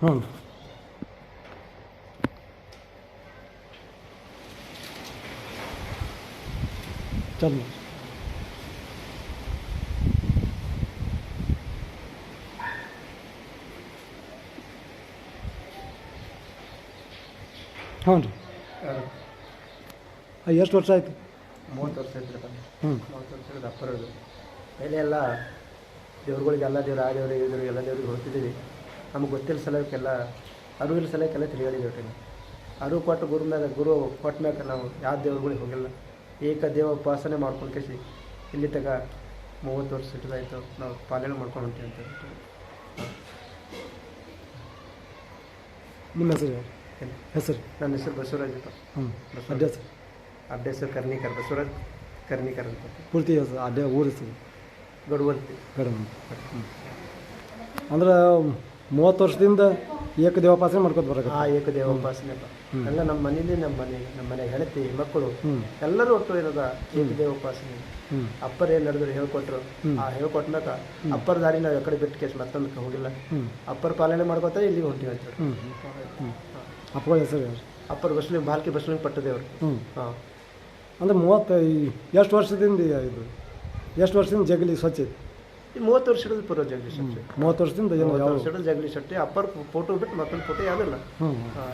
ಹ್ಞೂ ಚಲ್ ಹ್ಞೂ ರೀ ಎಷ್ಟು ವರ್ಷ ಆಯ್ತು? ಮೂವತ್ತು ವರ್ಷ ಇದ್ರೆ ಹ್ಞೂ ಮೂವತ್ತು ವರ್ಷದ ಅಪ್ಪರದು ಮೇಲೆ ಎಲ್ಲ ದೇವ್ರುಗಳಿಗೆಲ್ಲ ದೇವ್ರು ಆ ದೇವ್ರಿಗೆ ಎಲ್ಲ ದೇವ್ರಿಗೆ ಹೋಗ್ತಿದ್ದೀವಿ ನಮ್ಗೆ ಗೊತ್ತಿಲ್ಲ ಸಲಕ್ಕೆಲ್ಲ ಅರಿವಿಲ್ಲ ಸಲಕ್ಕೆಲ್ಲ ತಿರುಗಾಡಿದ್ದೀವಿ ಒಟ್ಟಿಗೆ ಅರಿವು ಕೊಟ್ಟು ಗುರು ಮ್ಯಾಗ ಗುರು ಕೊಟ್ಟ ಮ್ಯಾಗ ನಾವು ಯಾವ ದೇವ್ರುಗಳಿಗೆ ಹೋಗಿಲ್ಲ. ಏಕ ದೇವ ಉಪಾಸನೆ ಮಾಡ್ಕೊಂಡು ಕೇಸಿ ಇಲ್ಲಿ ತಗ ಮೂವತ್ತು ವರ್ಷ ಇಟ್ಟದಾಯ್ತು ನಾವು ಪಾಲನೆ ಮಾಡ್ಕೊಂಡು ಹೊಂಟೀವಿ ಅಂತ ಹೇಳ್ತೀವಿ. ನಿಮ್ಮ ಹೆಸರು? ಹೆಸರು? ನನ್ನ ಹೆಸರು ಅಡ್ಡ ಹೆಸರು ಅಡ್ಡ ಹೆಸರು ಕರ್ನಿಕರ್ ಬಸವರಾಜ್ ಕರ್ನಿಕರ್ ಅಂತ. ಪೂರ್ತಿ ಹೆಸರು ಅಡ್ಡ ಊರ ಹೆಸರು? ಗಡುವಂತಿ ಹ್ಞೂ ಅಂದ್ರೆ ಮೂವತ್ತು ವರ್ಷದಿಂದ ಏಕದೇವೋಪಾಸನೆ ಮಾಡ್ಕೊತ ಬರಕ ಆ ಏಕದೇವ ಉಪಾಸನೆ ಎಲ್ಲ ನಮ್ಮ ಮನೇಲಿ ನಮ್ಮ ಮನೆ ನಮ್ಮ ಮನೆ ಹೆಂಡತಿ ಮಕ್ಕಳು ಎಲ್ಲರೂ ಒಟ್ಟು ಇರೋದ ಏಕದೇವ ಉಪಾಸನೆ ಅಪ್ಪರ್ ಏನ್ ನಡೆದ್ರು ಹೇಳ್ಕೊಟ್ರು ಆ ಹೇಳ್ಕೊಟ್ಟಾಗ ಅಪ್ಪರ ದಾರಿ ನಾವು ಎಕಡೆ ಬಿಟ್ಟು ಕೇಸ್ ಮತ್ತೊಂದಕ್ಕೆ ಹೋಗಿಲ್ಲ. ಅಪ್ಪರ ಪಾಲನೆ ಮಾಡ್ಕೊತಾರೆ ಇಲ್ಲಿಗೆ ಹೊಂಟಿವಿ ಅಂತ ಅಪ್ಪಗಳ ಹೆಸರು ಅಪ್ಪರ ಬಸ್ಲಿಂಗ್ ಬಾಲ್ಕಿ ಬಸ್ಲಿಂಗ್ ಪಟ್ಟದೇವ್ರು ಹಾಂ. ಅಂದ್ರೆ ಮೂವತ್ತು ಎಷ್ಟು ವರ್ಷದಿಂದ ಇದು? ಎಷ್ಟು ವರ್ಷದಿಂದ ಜಗಲಿ ಸ್ವಚ್ಛ ಮೂವತ್ತು ವರ್ಷ ಹಿಡಿದು ಪೂರ್ವ ಜಗಲಿ ಶೆಟ್ಟಿ. ಮೂವತ್ತು ವರ್ಷದಿಂದ ಏನು ಮೂವತ್ತು ಯಾವ ವರ್ಷ ಹಿಡಿದು ಜಗಲಿ ಶೆಟ್ಟಿ. ಅಪ್ಪರ್ ಫೋಟೋ ಬಿಟ್ಟು ಮತ್ತೊಂದು ಫೋಟೋ ಯಾವುದಿಲ್ಲ. ಹ್ಞೂ ಹಾಂ